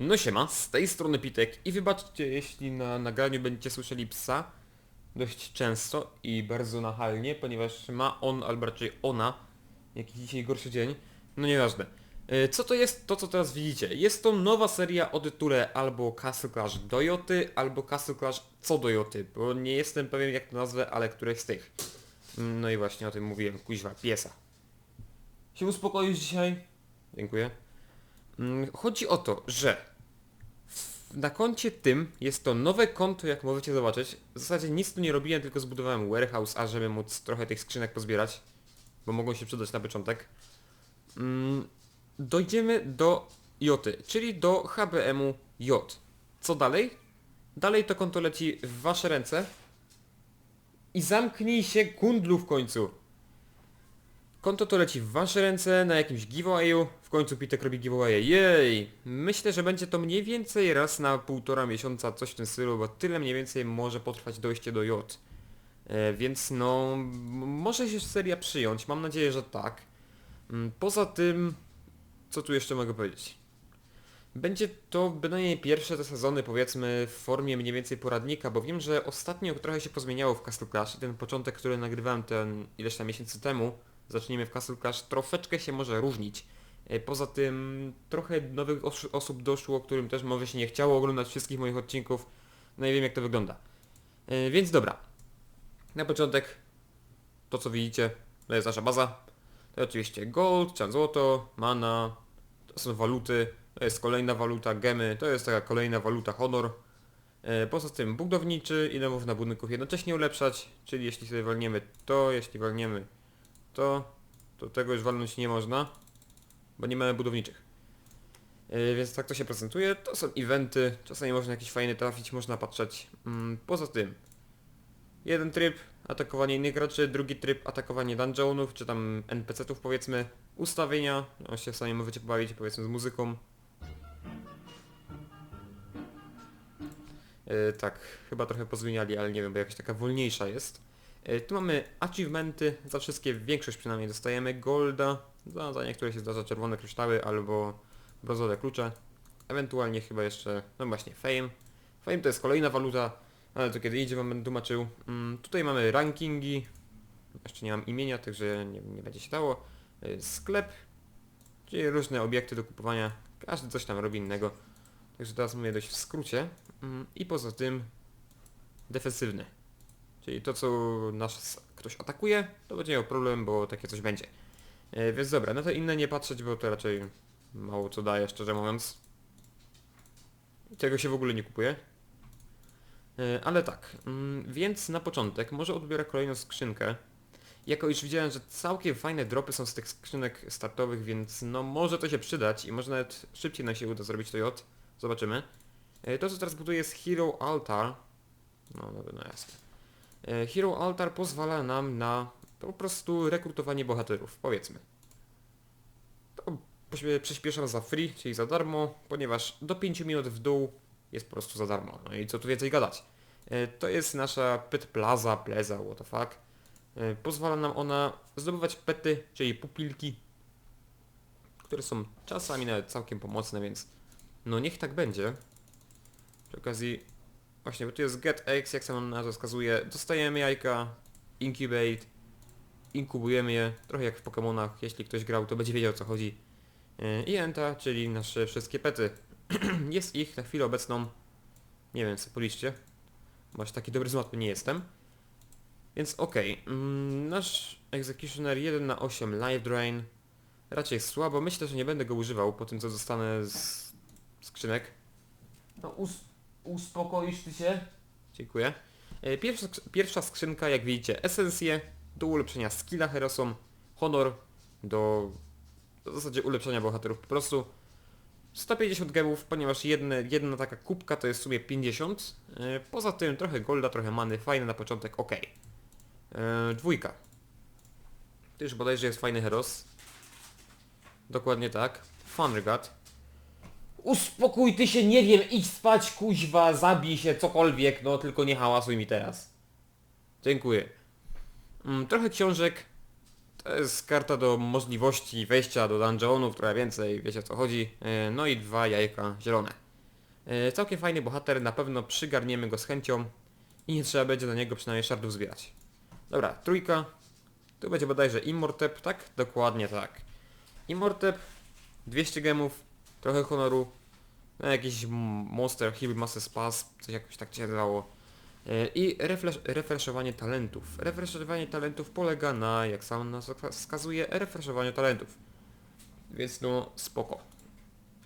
No siema, z tej strony Pitek i wybaczcie jeśli na nagraniu będziecie słyszeli psa dość często i bardzo nachalnie, ponieważ ma on, albo raczej ona, jakiś dzisiaj gorszy dzień, no nieważne. E, Co to jest to, co teraz widzicie? Jest to nowa seria o tytule albo Castle Clash Dojoty, albo Castle Clash co Dojoty, bo nie jestem pewien jak to nazwę, ale któreś z tych. No i właśnie o tym mówiłem, kuźwa, piesa. Się uspokoisz dzisiaj? Dziękuję. Mm, Chodzi o to, że na koncie tym jest to nowe konto, jak możecie zobaczyć. W zasadzie nic tu nie robiłem, tylko zbudowałem warehouse, a żeby móc trochę tych skrzynek pozbierać, bo mogą się przydać na początek. Mm, Dojdziemy do Joty, czyli do HBM-u J. Co dalej? Dalej to konto leci w wasze ręce. I zamknij się kundlu w końcu. Konto to leci w wasze ręce na jakimś giveawayu. W końcu Pitek robi giveaway. Jej! Myślę, że będzie to mniej więcej raz na półtora miesiąca, coś w tym stylu, bo tyle mniej więcej może potrwać dojście do J. E, więc no, może się seria przyjąć. Mam nadzieję, że tak. Mm, Poza tym, co tu jeszcze mogę powiedzieć? Będzie to bynajmniej pierwsze te sezony powiedzmy w formie mniej więcej poradnika, bo wiem, że ostatnio trochę się pozmieniało w Castle Clash i ten początek, który nagrywałem ten ileś tam miesięcy temu, zacznijmy w Castle Clash, troszeczkę się może różnić. E, Poza tym trochę nowych os osób doszło, którym też może się nie chciało oglądać wszystkich moich odcinków, no i wiem jak to wygląda. E, Więc dobra. Na początek to co widzicie, to jest nasza baza. To oczywiście gold, czan złoto, mana, to są waluty, to jest kolejna waluta, gemy, to jest taka kolejna waluta honor. E, Poza tym budowniczy, ile można budynków jednocześnie ulepszać, czyli jeśli sobie walniemy to, jeśli walniemy to, to tego już walnąć nie można, bo nie mamy budowniczych. E, Więc tak to się prezentuje, to są eventy, czasami można jakiś fajny trafić, można patrzeć. Mm, Poza tym, jeden tryb, atakowanie innych graczy, drugi tryb, atakowanie dungeonów, czy tam NPC-ów powiedzmy, ustawienia, no się sami możecie pobawić powiedzmy z muzyką. E, tak, chyba trochę pozmieniali, ale nie wiem, bo jakaś taka wolniejsza jest. E, tu mamy achievementy, za wszystkie większość przynajmniej dostajemy golda, za, za niektóre się zdarza czerwone kryształy albo brązowe klucze, ewentualnie chyba jeszcze, no właśnie, fame. Fame to jest kolejna waluta, ale to kiedy idzie wam będę tłumaczył. Mm, tutaj mamy rankingi, jeszcze nie mam imienia, także nie, nie będzie się dało. E, Sklep, czyli różne obiekty do kupowania, każdy coś tam robi innego. Także teraz mówię dość w skrócie. Mm, I poza tym defensywny. Czyli to co nas ktoś atakuje, to będzie miał problem, bo takie coś będzie. E, więc dobra, na to inne nie patrzeć, bo to raczej mało co daje, szczerze mówiąc. Tego się w ogóle nie kupuje. E, Ale tak, mm, więc na początek może odbiorę kolejną skrzynkę. Jako już widziałem, że całkiem fajne dropy są z tych skrzynek startowych, więc no może to się przydać i może nawet szybciej nam się uda zrobić to J. Zobaczymy. E, To co teraz buduję jest Hero Altar. No dobra, no jasne. E, Hero Altar pozwala nam na po prostu rekrutowanie bohaterów, powiedzmy. To przyspieszam za free, czyli za darmo, ponieważ do 5 minut w dół jest po prostu za darmo. No i co tu więcej gadać. E, To jest nasza pet plaza, pleza, what the fuck. E, Pozwala nam ona zdobywać pety, czyli pupilki, które są czasami nawet całkiem pomocne, więc no niech tak będzie. Przy okazji, właśnie, bo tu jest get eggs, jak sam nazwa wskazuje, dostajemy jajka, incubate, inkubujemy je, trochę jak w Pokémonach, jeśli ktoś grał, to będzie wiedział o co chodzi. E, I enta, czyli nasze wszystkie pety. jest ich na chwilę obecną, nie wiem, co policzcie, bo aż taki dobry z matmy nie jestem. Więc okej, mm, nasz Executioner 1 na 8 Life Drain raczej słabo, myślę, że nie będę go używał po tym co dostanę z skrzynek. No uspokoisz ty się? Dziękuję. E, Pierwsza, pierwsza skrzynka, jak widzicie, esencje do ulepszenia skilla Herosom, honor do w zasadzie ulepszenia bohaterów po prostu. 150 gemów, ponieważ jedne, jedna taka kubka to jest w sumie 50. E, Poza tym trochę golda, trochę many, fajne na początek, ok. E, dwójka. To już bodajże jest fajny heros. Dokładnie tak. Funregard. Uspokój ty się, nie wiem, idź spać, kuźwa, zabij się, cokolwiek, no tylko nie hałasuj mi teraz. Dziękuję. Mm, trochę książek. To jest karta do możliwości wejścia do dungeonów, trochę więcej, wiecie o co chodzi. E, No i dwa jajka zielone. E, całkiem fajny bohater, na pewno przygarniemy go z chęcią i nie trzeba będzie do niego przynajmniej shardów zbierać. Dobra, trójka. Tu będzie bodajże Immortep, tak? Dokładnie tak. Immortep, 200 gemów, trochę honoru, no, jakiś Monster Heal Master Spas, coś jakoś tak się nazywało. E, I refresh, refreshowanie talentów. Refreshowanie talentów polega na, jak sam nas wskazuje, refreshowaniu talentów. Więc no, spoko.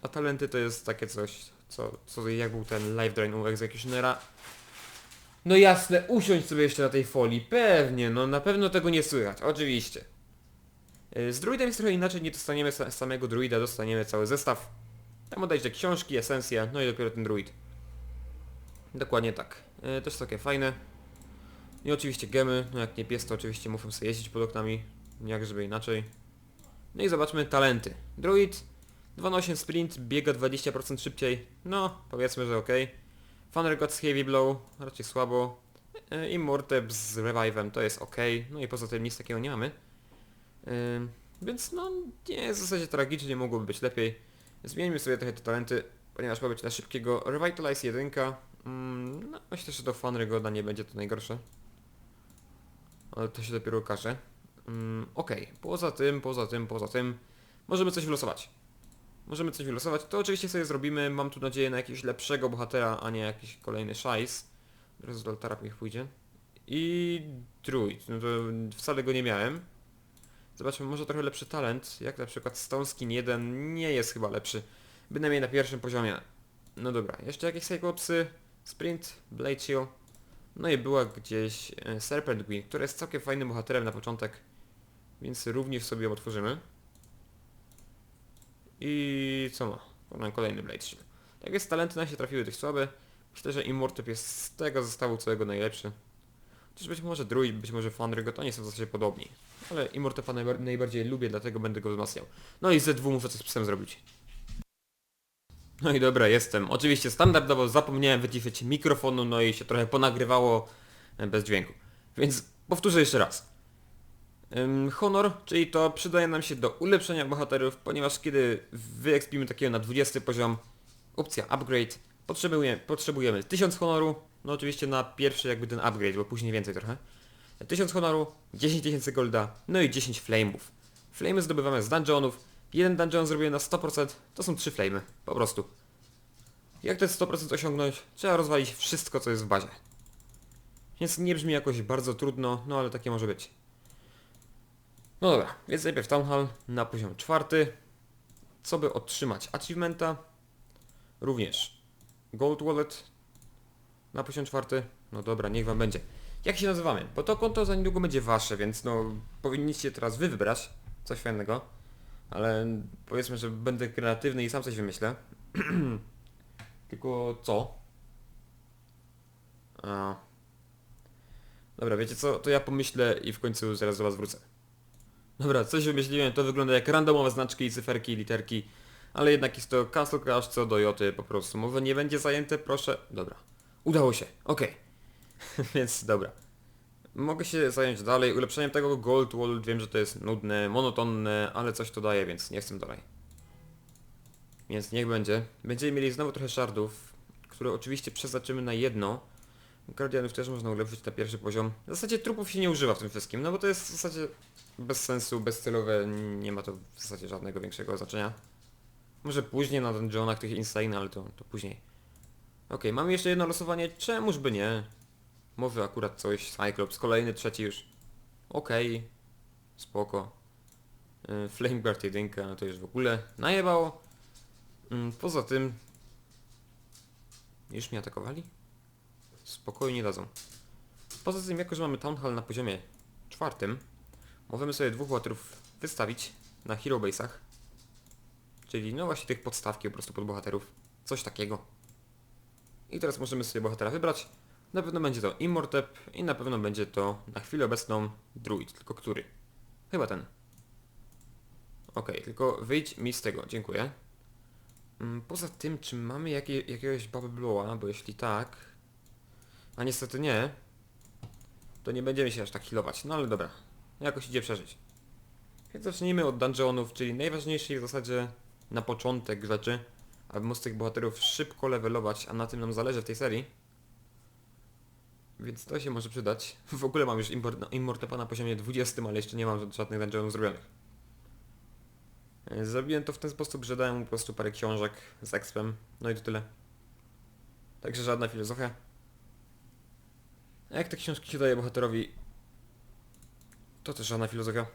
A talenty to jest takie coś, co, co jak był ten live drain u Executionera. No jasne, usiądź sobie jeszcze na tej folii, pewnie, no na pewno tego nie słychać, oczywiście. Y, Z druidem jest trochę inaczej, nie dostaniemy sa- samego druida, dostaniemy cały zestaw. Tam odejdzie książki, esencja, no i dopiero ten druid. Dokładnie tak. Y, Też takie fajne. I oczywiście gemy, no jak nie pies to oczywiście muszą sobie jeździć pod oknami, jak żeby inaczej. No i zobaczmy talenty. Druid, 2.8 sprint, biega 20% szybciej, no powiedzmy, że ok. Funner Gods Heavy Blow, raczej słabo. E, Immortep z Revivem to jest ok, no i poza tym nic takiego nie mamy. Ym, więc no nie w zasadzie tragicznie, mogłoby być lepiej. Zmieńmy sobie trochę te talenty, ponieważ ma być na szybkiego Revitalize 1. Mm, no myślę, że do Funner Goda nie będzie to najgorsze. Ale to się dopiero okaże. Mm, Okej, poza tym, poza tym, poza tym, możemy coś wylosować. Możemy coś wylosować, to oczywiście sobie zrobimy, mam tu nadzieję na jakiegoś lepszego bohatera, a nie jakiś kolejny szajs. Teraz do altara pójdzie. I druid, no to wcale go nie miałem. Zobaczmy, może trochę lepszy talent, jak na przykład Stone Skin 1 nie jest chyba lepszy. Bynajmniej na pierwszym poziomie. No dobra, jeszcze jakieś Cyclopsy, Sprint, Blade Shield. No i była gdzieś e, Serpent Queen, która jest całkiem fajnym bohaterem na początek. Więc również sobie ją otworzymy. I co ma? Mam kolejny Blade Shield. Tak więc talenty nam się trafiły dość słabe. Myślę, że Immortep jest z tego zestawu całego najlepszy. Chociaż być może Druid, być może Fanrygo, to nie są w zasadzie podobni. Ale Immortepa najbar najbardziej lubię, dlatego będę go wzmacniał. No i Z2 muszę coś z psem zrobić. No i dobra, jestem. Oczywiście standardowo zapomniałem wyciszyć mikrofonu, no i się trochę ponagrywało e, bez dźwięku. Więc powtórzę jeszcze raz. Honor, czyli to przydaje nam się do ulepszenia bohaterów, ponieważ kiedy wyekspimy takiego na 20 poziom, opcja upgrade, potrzebujemy, potrzebujemy 1000 honoru, no oczywiście na pierwszy jakby ten upgrade, bo później więcej trochę. 1000 honoru, 10 tysięcy golda, no i 10 flame'ów. Flame'y zdobywamy z dungeonów, jeden dungeon zrobię na 100%, to są 3 flame'y, po prostu. Jak te 100% osiągnąć? Trzeba rozwalić wszystko co jest w bazie. Więc nie brzmi jakoś bardzo trudno, no ale takie może być. No dobra, więc najpierw Town Hall na poziom czwarty. Co by otrzymać? Achievementa. Również Gold Wallet na poziom czwarty. No dobra, niech wam będzie. Jak się nazywamy? Bo to konto za niedługo będzie wasze, więc no powinniście teraz wy wybrać coś fajnego. Ale powiedzmy, że będę kreatywny i sam coś wymyślę. Tylko co? A. Dobra, wiecie co? To ja pomyślę i w końcu zaraz do was wrócę. Dobra, coś wymyśliłem, to wygląda jak randomowe znaczki, cyferki, literki, ale jednak jest to Castle Crash co do Joty po prostu. Może nie będzie zajęte, proszę. Dobra. Udało się, okej. Więc dobra. Mogę się zająć dalej ulepszeniem tego Gold Wall, wiem, że to jest nudne, monotonne, ale coś to daje, więc nie chcę dalej. Więc niech będzie. Będziemy mieli znowu trochę shardów, które oczywiście przeznaczymy na jedno. Guardianów też można ulepszyć na pierwszy poziom. W zasadzie trupów się nie używa w tym wszystkim, no bo to jest w zasadzie bez sensu, bezcelowe, nie ma to w zasadzie żadnego większego znaczenia. Może później na dungeonach tych insane, ale to, to później. Okej, mamy jeszcze jedno losowanie, czemuż by nie? Może akurat coś, Cyclops, kolejny, trzeci już. Okej, spoko. Yy, Flameguard jedynka, no to już w ogóle najebało. Yy, poza tym... Już mnie atakowali? Spokojnie dadzą. Poza tym, jako że mamy Town Hall na poziomie czwartym, możemy sobie dwóch bohaterów wystawić na Hero Base'ach. Czyli no właśnie tych podstawki po prostu pod bohaterów. Coś takiego. I teraz możemy sobie bohatera wybrać. Na pewno będzie to Immortep i na pewno będzie to na chwilę obecną Druid. Tylko który? Chyba ten. Okej, tylko wyjdź mi z tego, dziękuję. Mm, Poza tym, czy mamy jakie, jakiegoś Bubble Blowa, bo jeśli tak... A niestety nie, to nie będziemy się aż tak healować. No ale dobra, jakoś idzie przeżyć. Więc zacznijmy od dungeonów, czyli najważniejszej w zasadzie na początek rzeczy, aby móc tych bohaterów szybko levelować, a na tym nam zależy w tej serii. Więc to się może przydać. W ogóle mam już import, Immortepa na poziomie 20, ale jeszcze nie mam żadnych dungeonów zrobionych. E, Zrobiłem to w ten sposób, że dałem mu po prostu parę książek z expem, no i to tyle. Także żadna filozofia. A jak te książki się daje bohaterowi, to też żadna filozofia.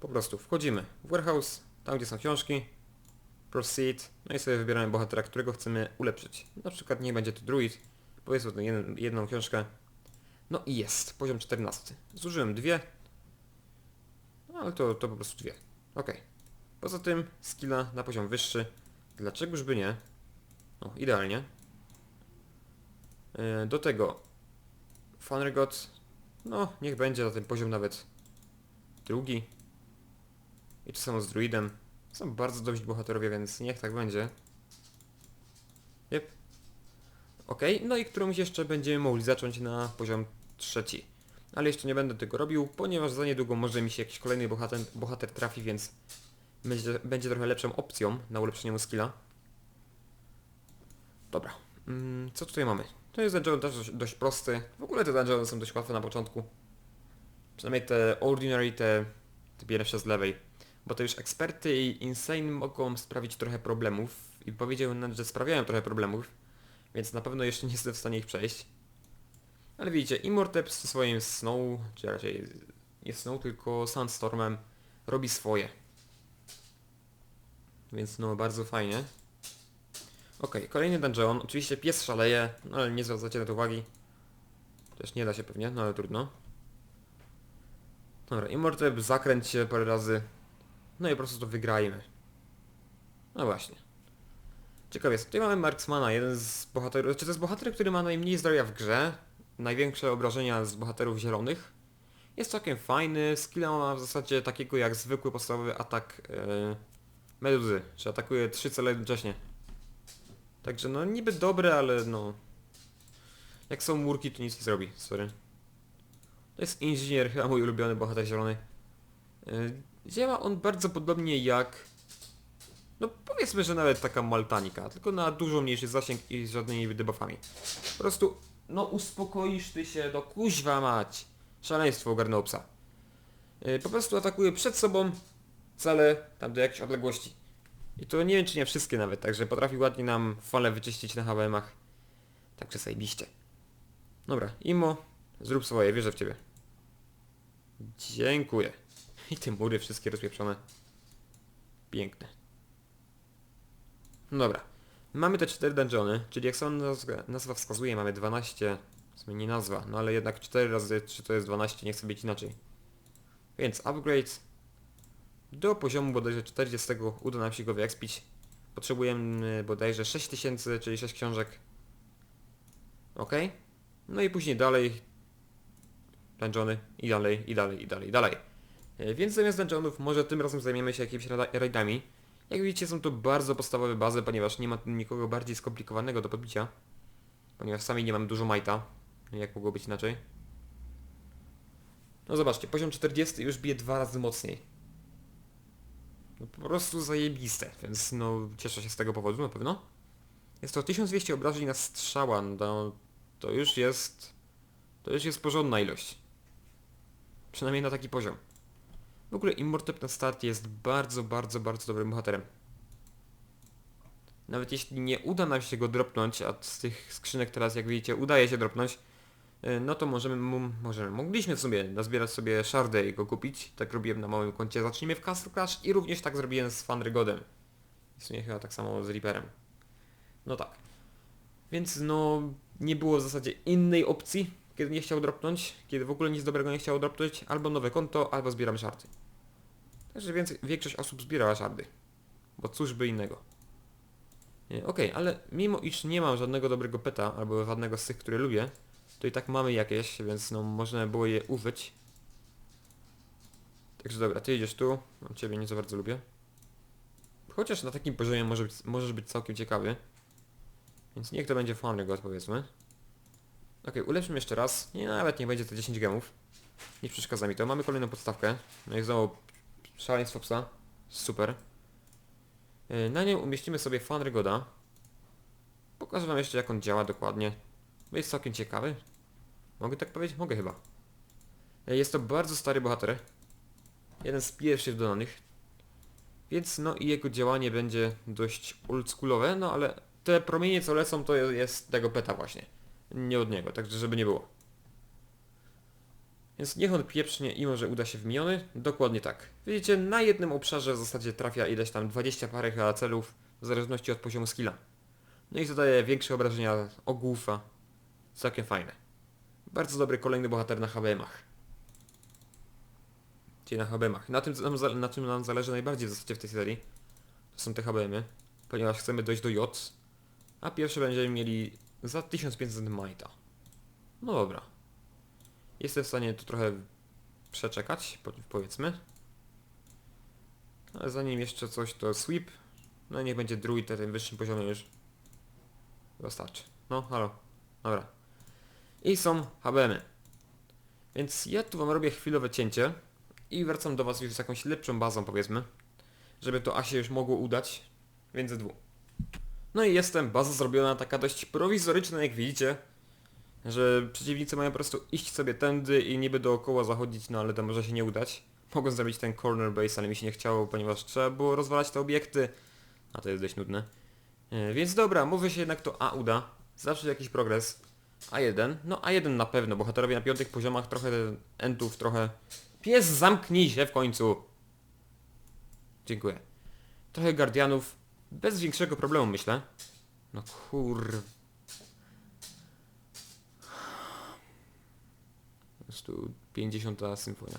Po prostu wchodzimy w warehouse, tam gdzie są książki, proceed, no i sobie wybieramy bohatera, którego chcemy ulepszyć. Na przykład niech będzie to druid, powiedzmy to jeden, jedną książkę. No i jest, poziom 14. Zużyłem dwie, no ale to, to po prostu dwie. Okej. Poza tym skilla na poziom wyższy. Dlaczegoż by nie? O, idealnie. Yy, Do tego Funregot, no niech będzie na ten poziom nawet drugi. I to samo z druidem. Są bardzo dobrzy bohaterowie, więc niech tak będzie. Yep. Okej, no i którąś jeszcze będziemy mogli zacząć na poziom trzeci. Ale jeszcze nie będę tego robił, ponieważ za niedługo może mi się jakiś kolejny bohater, bohater trafi, więc będzie, będzie trochę lepszą opcją na ulepszenie mu skilla. Dobra, mm, co tutaj mamy? To jest dungeon też dość, dość prosty. W ogóle te dungeony są dość łatwe na początku. Przynajmniej te ordinary, te, te pierwsze z lewej. Bo to już eksperty i insane mogą sprawić trochę problemów. I powiedziałbym nawet, że sprawiają trochę problemów. Więc na pewno jeszcze nie jestem w stanie ich przejść. Ale widzicie, Immortep ze swoim Snow, czy raczej nie Snow, tylko Sandstormem robi swoje. Więc no bardzo fajnie. Okej, kolejny dungeon. Oczywiście pies szaleje, no ale nie zwracacie na to uwagi. Też nie da się pewnie, no ale trudno. Dobra, Immortep zakręć się parę razy. No i po prostu to wygrajmy. No właśnie. Ciekawe jest, tutaj mamy Marksmana, jeden z bohaterów, czy to jest bohater, który ma najmniej zdrowia w grze, największe obrażenia z bohaterów zielonych. Jest całkiem fajny, skilla ma w zasadzie takiego jak zwykły podstawowy atak e, meduzy, czy atakuje trzy cele jednocześnie. Także no niby dobre, ale no... Jak są murki to nic nie zrobi, sorry. To jest inżynier, chyba mój ulubiony bohater zielony. Yy, Działa on bardzo podobnie jak... No powiedzmy, że nawet taka maltanika, tylko na dużo mniejszy zasięg i z żadnymi debuffami. Po prostu, no uspokoisz ty się, no kuźwa mać. Szaleństwo ogarnął psa. Yy, Po prostu atakuje przed sobą cele tam do jakiejś odległości. I to nie wiem czy nie wszystkie nawet, także potrafi ładnie nam fale wyczyścić na HWM-ach. Także zajebiście. Dobra, Imo, zrób swoje, wierzę w ciebie. Dziękuję. I te mury wszystkie rozpieprzone. Piękne. No dobra. Mamy te cztery dungeony, czyli jak sama nazwa wskazuje, mamy 12, w sumie nie nazwa, no ale jednak 4 razy 3 to jest 12, nie chcę być inaczej. Więc upgrade do poziomu bodajże 40 uda nam się go wyekspić. Potrzebujemy bodajże 6000, czyli 6 książek. Ok. No i później dalej dungeony i dalej, i dalej, i dalej, i dalej. E, Więc zamiast dungeonów może tym razem zajmiemy się jakimiś raidami. Jak widzicie są to bardzo podstawowe bazy, ponieważ nie ma tu nikogo bardziej skomplikowanego do podbicia. Ponieważ sami nie mamy dużo majta. Jak mogło być inaczej? No zobaczcie, poziom 40 już bije dwa razy mocniej. No po prostu zajebiste, więc no cieszę się z tego powodu na pewno. Jest to 1200 obrażeń na strzała, no to już jest... To już jest porządna ilość. Przynajmniej na taki poziom. W ogóle Immortep na start jest bardzo, bardzo, bardzo dobrym bohaterem. Nawet jeśli nie uda nam się go dropnąć, a z tych skrzynek teraz jak widzicie udaje się dropnąć, y, no to możemy, możemy, mogliśmy sobie nazbierać sobie szardę i go kupić. Tak robiłem na małym koncie Zacznijmy w Castle Crash i również tak zrobiłem z Fanrygodem. W sumie chyba tak samo z Reaperem. No tak. Więc no nie było w zasadzie innej opcji, kiedy nie chciał dropnąć, kiedy w ogóle nic dobrego nie chciało dropnąć, albo nowe konto, albo zbieramy szardy. Także więcej, większość osób zbierała szardy. Bo cóż by innego. Okej, ale mimo iż nie mam żadnego dobrego peta, albo żadnego z tych, które lubię, to i tak mamy jakieś, więc no można było je użyć. Także dobra, ty idziesz tu, ciebie nie za bardzo lubię. Chociaż na takim poziomie możesz być całkiem ciekawy. Więc niech to będzie fany god powiedzmy. Okej, ulepszymy jeszcze raz. Nie, nawet nie będzie to 10 gemów. Nie przeszkadza mi to. Mamy kolejną podstawkę. No i znowu szaleństwo psa. Super. Yy, Na nią umieścimy sobie fan Rygoda. Pokażę wam jeszcze jak on działa dokładnie. Jest całkiem ciekawy. Mogę tak powiedzieć? Mogę chyba. E, Jest to bardzo stary bohater. Jeden z pierwszych dodanych. Więc no i jego działanie będzie dość oldschoolowe, no ale te promienie co lecą to jest tego peta właśnie. Nie od niego, także żeby nie było. Więc niech on pieprznie i może uda się w miniony? Dokładnie tak. Widzicie, na jednym obszarze w zasadzie trafia ileś tam 20 parę chyba celów, w zależności od poziomu skilla. No i zadaje większe obrażenia ogłufa. Całkiem fajne. Bardzo dobry kolejny bohater na HBM-ach. Czyli na HBM-ach. Na tym, nam, na czym nam zależy najbardziej w zasadzie w tej serii, to są te HBM-y, ponieważ chcemy dojść do J, a pierwsze będziemy mieli za 1500 majta. No dobra. Jestem w stanie to trochę przeczekać, po- powiedzmy. Ale zanim jeszcze coś to sweep. No niech będzie druid na tym wyższym poziomie już. Wystarczy. No, halo. Dobra. I są HBM-y. Więc ja tu wam robię chwilowe cięcie i wracam do was już z jakąś lepszą bazą powiedzmy. Żeby to A się już mogło udać. Więc dwu. No i jestem, baza zrobiona taka dość prowizoryczna jak widzicie. Że przeciwnicy mają po prostu iść sobie tędy i niby dookoła zachodzić, no ale to może się nie udać. Mogą zrobić ten corner base, ale mi się nie chciało, ponieważ trzeba było rozwalać te obiekty. A to jest dość nudne. E, Więc dobra, mówię się jednak to A uda. Zawsze jakiś progres. A1, no A1 na pewno, bohaterowie na piątych poziomach trochę entów, trochę... Pies, zamknij się w końcu! Dziękuję. Trochę guardianów, bez większego problemu myślę. No kur... Po prostu 50 symfonia.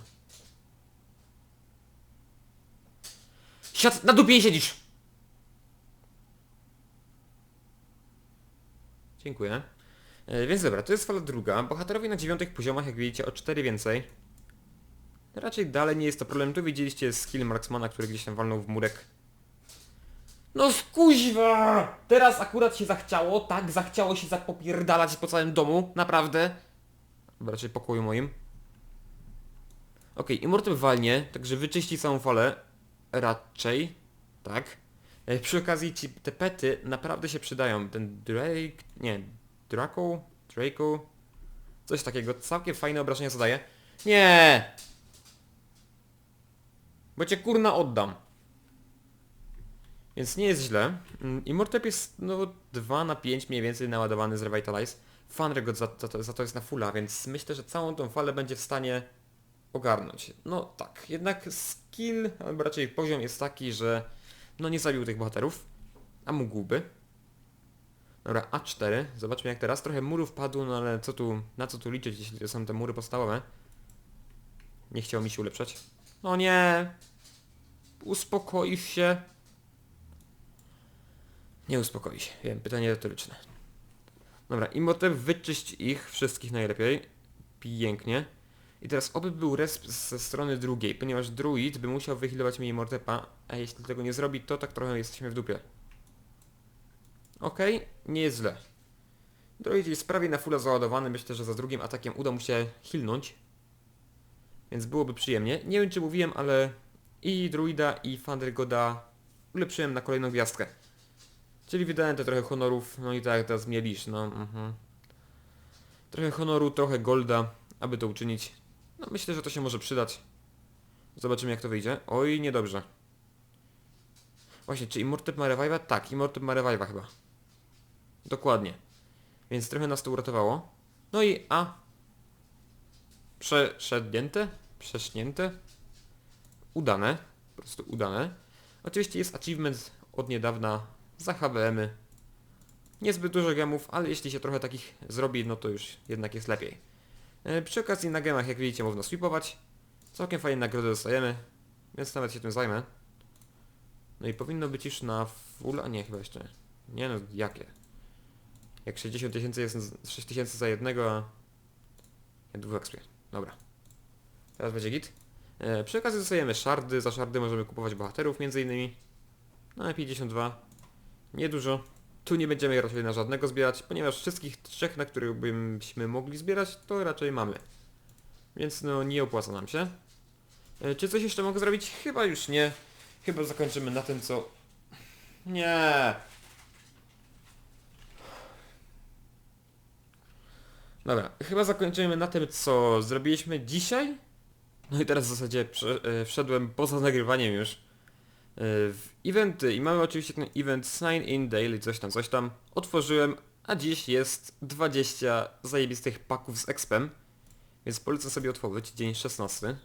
Siad, na dupie nie siedzisz! Dziękuję. E, więc dobra, to jest fala druga. Bohaterowie na dziewiątych poziomach, jak widzicie, o 4 więcej. Raczej dalej nie jest to problem. Tu widzieliście skill Marksmana, który gdzieś tam walnął w murek. No skuźwa! Teraz akurat się zachciało, tak? Zachciało się zapopierdalać po całym domu, naprawdę. Raczej pokoju moim. Okej, Immortal walnie, także wyczyści całą falę. Raczej, tak. E, Przy okazji ci te pety naprawdę się przydają. Ten Drake, nie, Draco, Draco, coś takiego. Całkiem fajne obrażenia zadaje. Nie! Bo cię kurna oddam. Więc nie jest źle. Mm, Immortep jest no 2 na 5 mniej więcej naładowany z Revitalize. Funregot za, za, za to jest na fulla, więc myślę, że całą tą falę będzie w stanie ogarnąć. No tak, jednak skill, albo raczej poziom jest taki, że no nie zabił tych bohaterów, a mógłby. Dobra, A4, zobaczmy jak teraz. Trochę murów padło, no ale co tu, na co tu liczyć, jeśli to są te mury podstawowe? Nie chciał mi się ulepszać. No nie! Uspokoisz się. Nie uspokoi się. Wiem, pytanie retoryczne. Dobra, Imhotep wyczyść ich wszystkich najlepiej. Pięknie. I teraz oby był resp ze strony drugiej, ponieważ druid by musiał wyhealować mi Imhotep'a, a jeśli tego nie zrobi, to tak trochę jesteśmy w dupie. Okej, nie jest źle. Druid jest prawie na fulla załadowany, myślę, że za drugim atakiem uda mu się healnąć. Więc byłoby przyjemnie. Nie wiem czy mówiłem, ale i druida i Thundergoda ulepszyłem na kolejną gwiazdkę. Czyli wydałem te trochę honorów, no i tak teraz mielisz, no mhm. Trochę honoru, trochę golda, aby to uczynić. No myślę, że to się może przydać. Zobaczymy jak to wyjdzie. Oj, niedobrze. Właśnie, czy Immortep ma revive'a? Tak, Immortep ma revive'a chyba. Dokładnie. Więc trochę nas to uratowało. No i A. Przeszednięte? Przesznięte? Udane. Po prostu udane. Oczywiście jest achievement od niedawna za HBM-y. Niezbyt dużo gemów, ale jeśli się trochę takich zrobi, no to już jednak jest lepiej. E, Przy okazji na gemach, jak widzicie, można sweepować. Całkiem fajne nagrody dostajemy, więc nawet się tym zajmę. No i powinno być już na full, a nie, chyba jeszcze nie. No, jakie? Jak 60 tysięcy jest 6 tysięcy za jednego, a... Ja dwóch expie. Dobra. Teraz będzie git. E, przy okazji dostajemy szardy, za szardy możemy kupować bohaterów między innymi. No i 52. Niedużo. Tu nie będziemy raczej na żadnego zbierać, ponieważ wszystkich trzech, na których byśmy mogli zbierać, to raczej mamy. Więc no nie opłaca nam się. E, czy coś jeszcze mogę zrobić? Chyba już nie. Chyba zakończymy na tym, co... Nie. Dobra, chyba zakończymy na tym, co zrobiliśmy dzisiaj. No i teraz w zasadzie e, wszedłem poza nagrywaniem już w eventy i mamy oczywiście ten event Sign In Daily, coś tam, coś tam. Otworzyłem, a dziś jest 20 zajebistych paków z expem, więc polecam sobie otworzyć, dzień 16.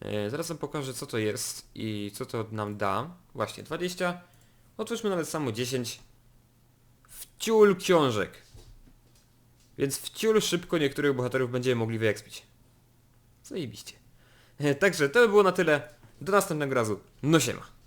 E, Zaraz wam pokażę co to jest i co to nam da. Właśnie, 20. Otwórzmy nawet samo 10. Wciul książek. Więc wciul szybko niektórych bohaterów będziemy mogli wyekspić. Zajebiście. E, Także to by było na tyle. Do następnego razu. No siema.